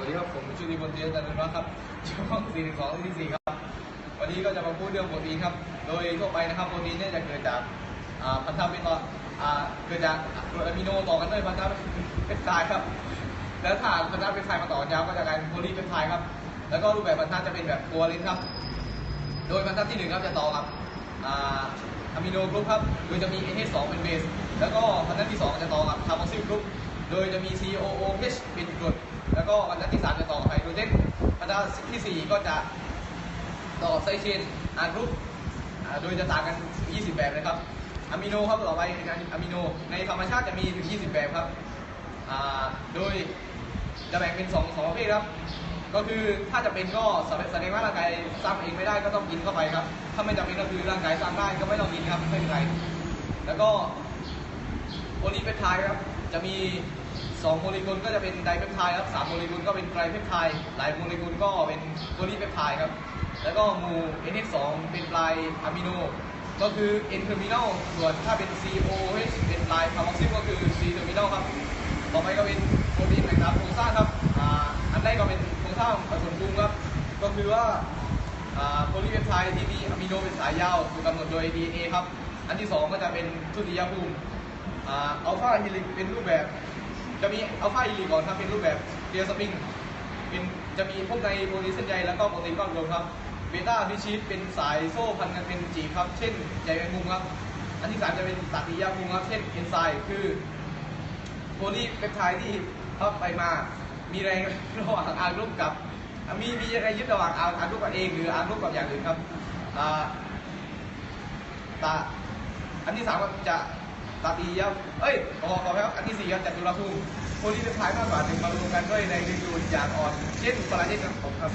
สวัสดีครับ ผมชุติพลเทียนจันทร์นะครับช่อง42ที่4ครับ วันนี้ก็จะมาพูดเรื่องโปรตีนครับ โดยทั่วไปนะครับโปรตีนเนี่ยจะเกิดจากพันธะเป็นต่ออ่าเกิดจากกรดอะมิโนต่อกันด้วยพันธะเป็นไทด์ครับ แล้วถ้าพันธะเป็นไทด์มาต่อกันยาวก็จะกลายเป็นโพลีเป็นไทด์ครับ แล้วก็รูปแบบพันธะจะเป็นแบบตัวเลนครับ โดยบรรทัดที่หนึ่งครับจะต่อกับอะมิโนกรุ๊ปครับ โดยจะมี NH2 เป็นเบส แล้วก็บรรทัดที่สองจะต่อกับคาร์บอนซิลกรุ๊ป โดยจะมี COOH เป็นกรด แล้วก็บรรทัดที่สามจะต่อไฮโดรเจนบรรทัดที่สี่ก็จะต่อไซเชนอากรุ๊ปโดยจะต่างกัน 20 แบบนะครับอะมิโนครับต่อไปนการอะมิโนในธรรมชาติจะมีถึง 20 แบบครับโดยจะแบ่งเป็นสองสองประเภทครับ ก็คือถ้าจะเป็นก็แสดแสดงว่าร่างกายสร้างเองไม่ได้ก็ต้องกินเข้าไปครับ ถ้าไม่จำเป็นก็คือร่างกายสร้างได้ก็ไม่ต้องกินครับไม่เป็นไร แล้วก็โพลีเปทด์ครับจะมี 2โมเลกุลก็จะเป็นไดเพปไทด์ครับ3โมเลกุลก็เป็นไตรเพปไทด์หลายโมเลกุลก็เป็นโพลีเพปไทด์ครับ แล้วก็หมู่ NH2 เป็นปลายอะมิโน ก็คือ N terminal ส่วนถ้าเป็น COOH เป็นปลายคาร์บอนซิลก็คือ C terminal ครับ ต่อไปก็เป็นโปรตีนแบ่งตามโครงสร้างครับ อันแรกก็เป็นโครงสร้างผสมภูมิครับ ก็คือว่าโพลีเพปไทด์ที่มีอะมิโนเป็นสายยาวถูกกำหนดโดย DNA ครับ อันที่สองก็จะเป็นทุติยภูมิอัลฟาฮิลิกเป็นรูปแบบ จะมีอัลฟาฮิลิกก่อนครับเป็นรูปแบบเรียสปริงเป็นจะมีพวกในโปรตีนเส้นใยแล้วก็โปรตีนก้อนกลมครับเบต้าพิชีตเป็นสายโซ่พันกันเป็นจีบครับ เช่นใยแมงมุมครับ อันที่สามจะเป็นตัดติยาภูมิครับ เช่นเอนไซม์คือโพลีเปปไทด์ที่เข้าไปมา มีแรงระหว่างอารุ๊ปกับอะมีมีแรงยึดระหว่างอากรุ๊ปกับเองหรืออากรุ๊ปกับอย่างอื่นครับอ่าตาอันที่สามก็จะ ตาตีเยี่ยมเอ้ยขอขอครับอันที่สี่ครับจัตุรภูมิคนที่เป็นท้ายมากกว่าหนึ่งมารวมกันด้วยแรงดึงดูดอย่างอ่อน เช่นปลาเจนครับผมครับ